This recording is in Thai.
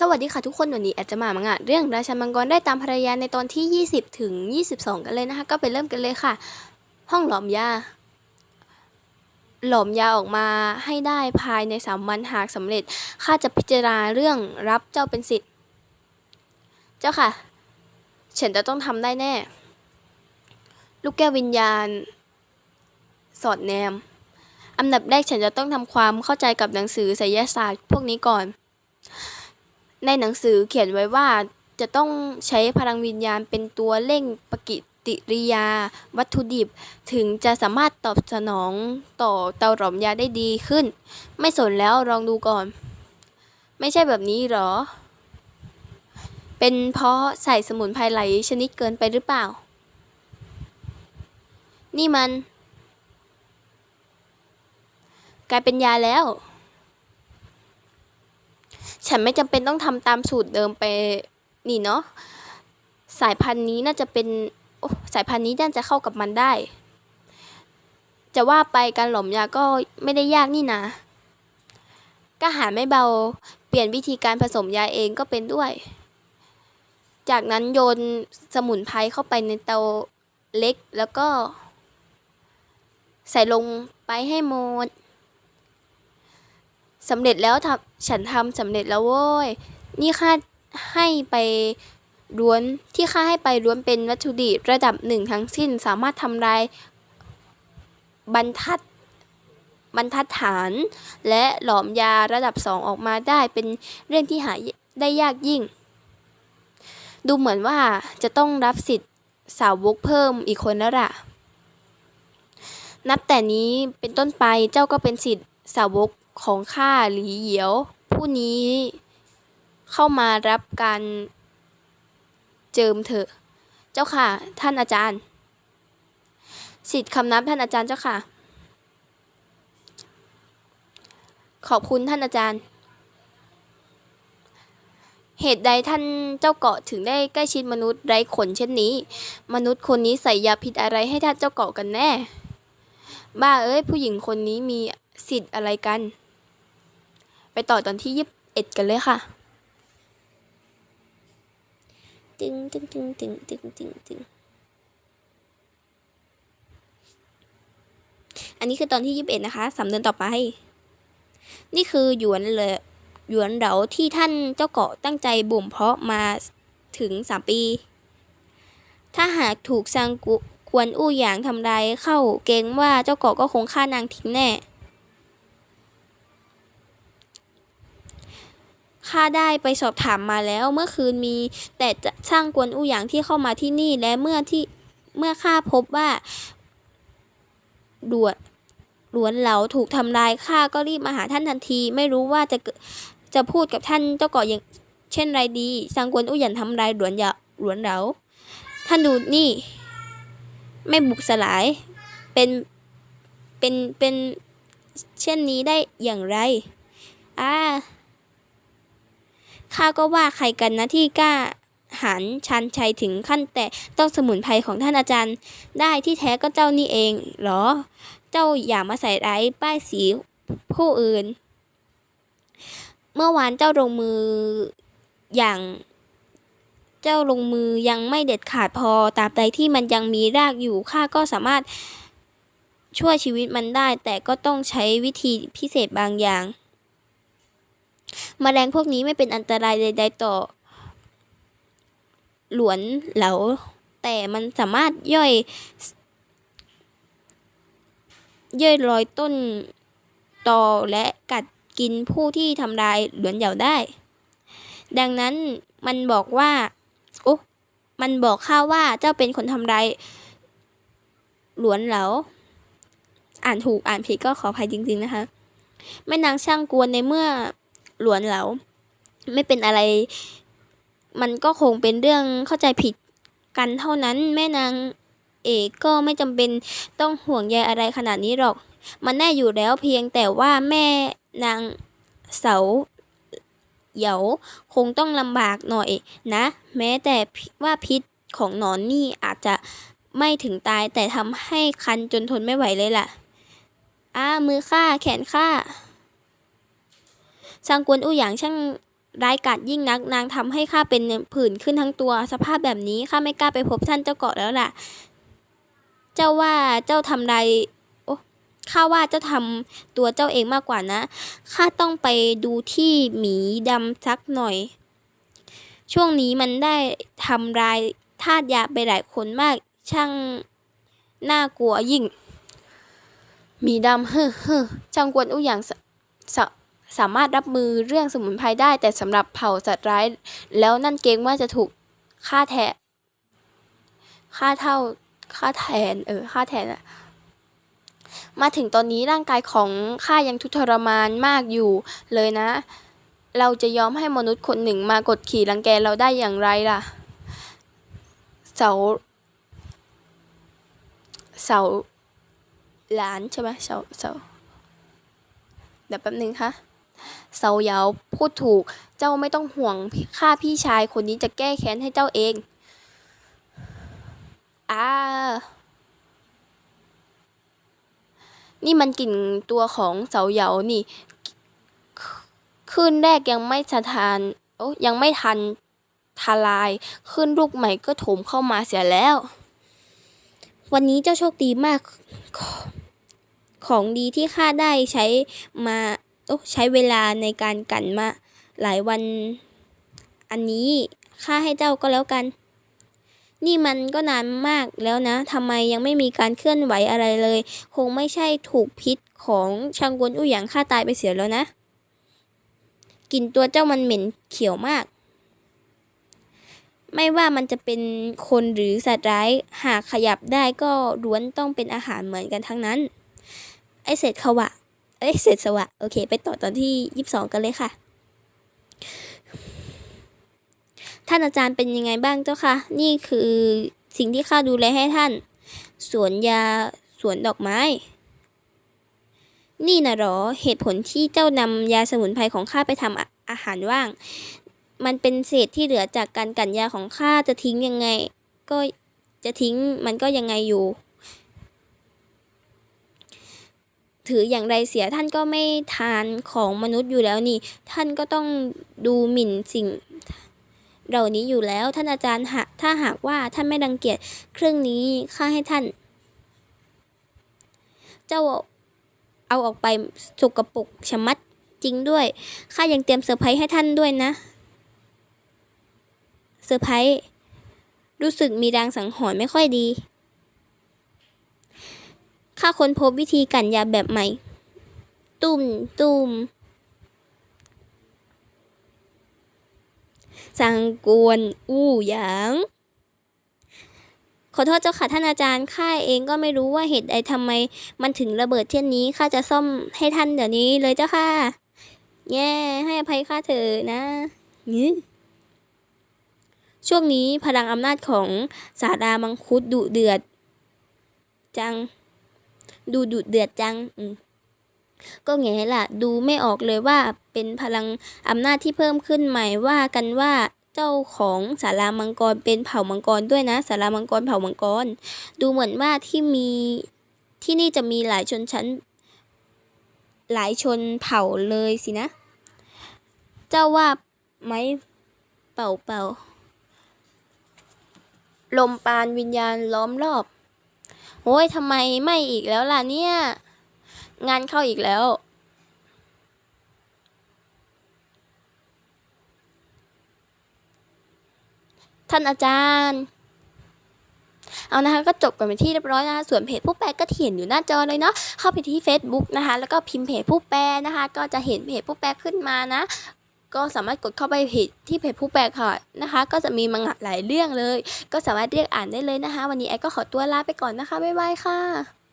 สวัสดีค่ะทุกคนวันนี้อาจจะมามังงะเรื่องราชันมังกรได้ตามภรรยาในตอนที่ 20 ถึง 22 กันเลยนะคะ ก็ไปเริ่มกันเลยค่ะ ห้องหลอมยา หลอมยาออกมาให้ได้ภายใน 3 วันหากสำเร็จข้าจะพิจารณาเรื่องรับเจ้าเป็นสิทธิ์ เจ้าค่ะ ฉันจะต้องทำได้แน่ ลูกแก้ววิญญาณ สอดแนมอันดับแรกฉันจะต้องทำความเข้าใจกับหนังสือไสยศาสตร์พวกนี้ก่อน ในหนังสือเขียนไว้ว่าจะต้องใช้พลังวิญญาณเป็นตัวเร่งปฏิกิริยา วัตถุดิบ ถึงจะสามารถตอบสนองต่อเตาหลอมยาได้ดีขึ้น ไม่สนแล้วลองดูก่อน ไม่ใช่แบบนี้หรอ เป็นเพราะใส่สมุนไพรหลายชนิดเกินไปหรือเปล่า นี่มัน กลายเป็นยาแล้ว ฉันไม่จำเป็นต้องทำตามสูตรเดิมไปนี่เนาะสายพันธุ์นี้น่าจะเป็นสายพันธุ์นี้น่าจะเข้ากับมันได้ จะว่าไปการหลอมยาก็ไม่ได้ยากนี่นะก็หาไม่เบา เปลี่ยนวิธีการผสมยาเองก็เป็นด้วย จากนั้นโยนสมุนไพรเข้าไปในเตาเล็กแล้วก็ ใส่ลงไปให้หมด สำเร็จแล้วทำฉันทำสำเร็จแล้วโว้ย นี่ค่าให้ไปล้วนที่ค่าให้ไปล้วนเป็นวัตถุดิบระดับหนึ่งทั้งสิ้นสามารถทำลายบรรทัดบรรทัดฐาน และหลอมยาระดับสองออกมาได้เป็นเรื่องที่หาได้ยากยิ่ง ดูเหมือนว่าจะต้องรับสิทธิ์สาวกเพิ่มอีกคนแล้วล่ะ นับแต่นี้เป็นต้นไปเจ้าก็เป็นสิทธิ์สาวก ของข้าหลีเหยียว ผู้นี้เข้ามารับการเจิมเถอะ เจ้าค่ะ ท่านอาจารย์ สิทธิ์คำนับท่านอาจารย์เจ้าค่ะ ขอบคุณท่านอาจารย์ เหตุใดท่านเจ้าเกาะถึงได้ใกล้ชิดมนุษย์ไร้ขนเช่นนี้ มนุษย์คนนี้ใส่ยาพิษอะไรให้ท่านเจ้าเกาะกันแน่ บ้าเอ้ยผู้หญิงคนนี้มีสิทธิ์อะไรกัน ไปต่อตอนที่ยี่สิบเอ็ดกันเลยค่ะ ตึงตึงตึงตึงตึงตึงตึงอันนี้คือตอนที่ยี่สิบเอ็ดนะคะสำเดือนต่อไป นี่คือหยวนเลยหยวนเหลาที่ท่านเจ้าเกาะตั้งใจบ่มเพาะมาถึงสามปี ถ้าหากถูกซางกุควรอู้หยางทำลายเข้าเกรงว่าเจ้าเกาะก็คงฆ่านางทิ้งแน่ ข้าได้ไปสอบถามมาแล้ว เมื่อคืนมี แต่จะช่างกวนอู้หยางที่เข้ามาที่นี่ และเมื่อที่เมื่อข้าพบว่าดวดหลวนเหลาถูกทำลายข้าก็รีบมาหาท่านทันที ไม่รู้ว่าจะจะพูดกับท่านเจ้าเก่ออย่างเช่นไรดีซางกวนอู้หยางทำลายหลวนเหยาหลวนเหลาท่านดูนี่ ไม่บุกสลายเป็นเป็นเป็นเช่นนี้ได้อย่างไรอ่า ข้าก็ว่าใครกันนะที่กล้าหันชันชัยถึงขั้นแต่ต้องสมุนไพรของท่านอาจารย์ ได้ที่แท้ก็เจ้านี่เองเหรอ เจ้าอย่ามาใส่ร้ายป้ายสีผู้อื่น เมื่อวานเจ้าลงมืออย่างเจ้าลงมือยังไม่เด็ดขาดพอตราบใดที่มันยังมีรากอยู่ข้าก็สามารถช่วยชีวิตมันได้ แต่ก็ต้องใช้วิธีพิเศษบางอย่าง มแมลงพวกนี้ไม่เป็นอันตรายใด ๆ ต่อ หลวนเหลา แต่มันสามารถย่อย ย่อยรอยต้นตอและกัดกินผู้ที่ทำลายหลวนเหยาได้ ดังนั้นมันบอกว่า โอ้มันบอกข้าว่าเจ้าเป็นคนทำลายหลวนเหลาอ่านถูกอ่านผิดก็ขออภัยจริง ๆ นะคะ แม่นางช่างกวนในเมื่อ หลวนเหลาไม่เป็นอะไร มันก็คงเป็นเรื่องเข้าใจผิดกันเท่านั้นแม่นางเอกก็ไม่จำเป็นต้องห่วงใยอะไรขนาดนี้หรอก มันแน่อยู่แล้วเพียงแต่ว่าแม่นางเสาเหยาคงต้องลำบากหน่อยนะ แม้แต่ว่าพิษของหนอนนี่อาจจะไม่ถึงตายแต่ทำให้คันจนทนไม่ไหวเลยล่ะ อ้ามือข้าแขนข้า ซางกวนอู้หยางช่างร้ายกาจยิ่งนัก นางทำให้ข้าเป็นผื่นขึ้นทั้งตัว สภาพแบบนี้ข้าไม่กล้าไปพบท่านเจ้าเกาะแล้วล่ะ เจ้าว่าเจ้าทำไรโอ้ข้าว่าเจ้าทำตัวเจ้าเองมากกว่านะข้าต้องไปดูที่หมีดำสักหน่อย ช่วงนี้มันได้ทำลายทาสยาไปหลายคนมาก ช่างน่ากลัวยิ่ง หมีดำเฮ้อเฮ้อช่างกวนอู้อย่างสส สามารถรับมือเรื่องสมุนไพรได้ แต่สำหรับเผ่าสัตว์ร้าย แล้วนั่นเกรงว่าจะถูกฆ่าแทนฆ่าเท่าฆ่าแทนเออฆ่าแทนอะมาถึงตอนนี้ร่างกายของข้ายังทุกข์ทรมานมากอยู่เลยนะ เราจะยอมให้มนุษย์คนหนึ่งมากดขี่รังแกเราได้อย่างไรล่ะ เสา เสาหลานใช่ไหมเสาเสาเดี๋ยวแป๊บนึงค่ะ เสาเยาพูดถูก เจ้าไม่ต้องห่วงข้าพี่ชายคนนี้จะแก้แค้นให้เจ้าเองอานี่มันกลิ่นตัวของเสาเหยานี่ ขึ้นแรกยังไม่สะทานโอ้ยังไม่ทันทลาย ขึ้นลูกใหม่ก็โถมเข้ามาเสียแล้ว วันนี้เจ้าโชคดีมาก ของดีที่ข้าได้ใช้มา ใช้เวลาในการกันมาหลายวัน อันนี้ข้าให้เจ้าก็แล้วกัน นี่มันก็นานมากแล้วนะทำไมยังไม่มีการเคลื่อนไหวอะไรเลย คงไม่ใช่ถูกพิษของชังกวนอู้หยางฆ่าตายไปเสียแล้วนะกลิ่นตัวเจ้ามันเหม็นเขียวมาก ไม่ว่ามันจะเป็นคนหรือสัตว์ร้ายหากขยับได้ก็ล้วนต้องเป็นอาหารเหมือนกันทั้งนั้น ไอเศษขวะ อ้ยเศษสวะโอเค ไปต่อตอนที่ยี่สิบสองกันเลยค่ะ ท่านอาจารย์เป็นยังไงบ้างเจ้าค่ะ นี่คือสิ่งที่ข้าดูแลให้ท่าน สวนยาสวนดอกไม้ นี่นะหรอเหตุผลที่เจ้านำยาสมุนไพรของข้าไปทำอาอาหารว่าง มันเป็นเศษที่เหลือจากการกันยาของข้าจะทิ้งยังไง ก็จะทิ้งมันก็ยังไงอยู่ ถืออย่างไรเสียท่านก็ไม่ทานของมนุษย์อยู่แล้วนี่ ท่านก็ต้องดูหมิ่นสิ่ง เหล่านี้อยู่แล้วท่านอาจารย์หากถ้าหากว่าท่านไม่รังเกียจเครื่องนี้ข้าให้ท่าน เจ้าเอาออกไปสกปรกชะมัดจริงด้วยข้ายังเตรียมเซอร์ไพรส์ให้ท่านด้วยนะเซอร์ไพรส์รู้สึกมีรางสังหรณ์ไม่ค่อยดี ข้าค้นพบวิธีกันยาแบบใหม่ ตุ้มตุ้มสังกวนอู้หยาง ขอโทษเจ้าค่ะท่านอาจารย์ ข้าเองก็ไม่รู้ว่าเหตุใดทำไม มันถึงระเบิดเช่นนี้ ข้าจะซ่อมให้ท่านเดี๋ยวนี้เลยเจ้าค่ะ แย่ให้อภัยข้าเถอะนะงี้ช่วงนี้พลังอำนาจของสาดามังคุดดุเดือด จัง ดูดุเดือดจังก็แง่ล่ะ ดูไม่ออกเลยว่าเป็นพลังอำนาจที่เพิ่มขึ้นใหม่ว่ากันว่าเจ้าของสารามังกรเป็นเผ่ามังกรด้วยนะสารามังกรเผ่ามังกร ดูเหมือนว่าที่มีที่นี่จะมีหลายชนชั้น หลายชนเผ่าเลยสินะ เจ้าว่าไหมเป่าเป่าลมปานวิญญาณล้อมรอบ โอ้ยทำไมไม่อีกแล้วล่ะเนี่ย งานเข้าอีกแล้ว ท่านอาจารย์ เอานะคะก็จบกันไปที่เรียบร้อยนะคะส่วนเพจผู้แปลก็เห็นอยู่หน้าจอเลยเนาะเข้าไปที่ Facebook นะคะ แล้วก็พิมพ์เพจผู้แปลนะคะ ก็จะเห็นเพจผู้แปลขึ้นมานะ ก็สามารถกดเข้าไปเพจที่เพจผู้แปลค่ะนะคะ ก็จะมีมังงะหลายเรื่องเลย ก็สามารถเรียกอ่านได้เลยนะคะ วันนี้แอดก็ขอตัวลาไปก่อนนะคะบ๊ายบายค่ะ